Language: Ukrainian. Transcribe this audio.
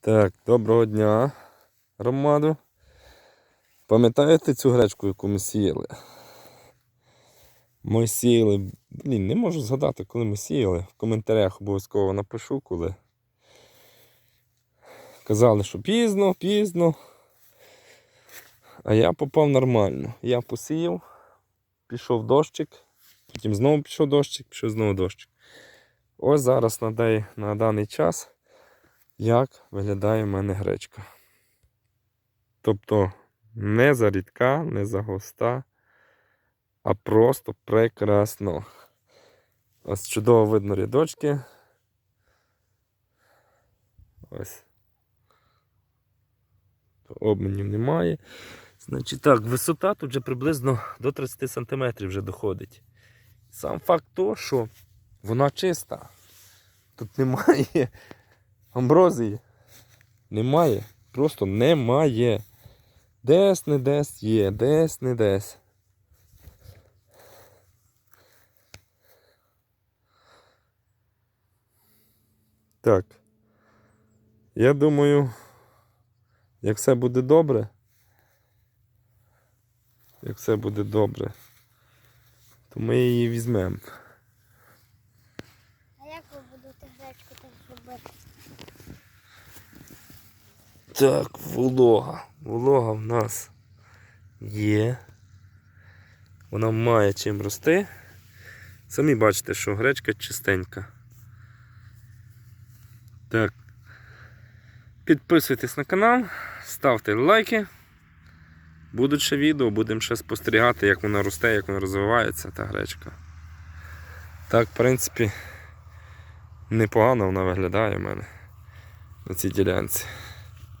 Так, доброго дня, громаду. Пам'ятаєте цю гречку, яку ми сіяли? Ми сіяли, блін, не можу згадати, коли ми сіяли. В коментарях обов'язково напишу, коли. Казали, що пізно, пізно. А я попав нормально. Я посіяв, пішов дощик, потім знову пішов дощик, пішов знову дощик. Ось зараз на, дай- на даний час як виглядає в мене гречка. Тобто не зарідка, не загуста, а просто прекрасно. Ось чудово видно рядочки. Ось. Обмінів немає. Значить так, висота тут вже приблизно до 30 см вже доходить. Сам факт того, що вона чиста. Тут немає амброзії. Немає. Просто немає. Десь не десь є, десь не десь. Так. Я думаю, як все буде добре. Як все буде добре, то ми її візьмемо. А як ви будете гречку так зробити? Так, волога. Волога в нас є. Вона має чим рости. Самі бачите, що гречка чистенька. Так. Підписуйтесь на канал, ставте лайки. Будуть ще відео, будемо ще спостерігати, як вона росте, як вона розвивається, та гречка. Так, в принципі, непогано вона виглядає в мене на цій ділянці.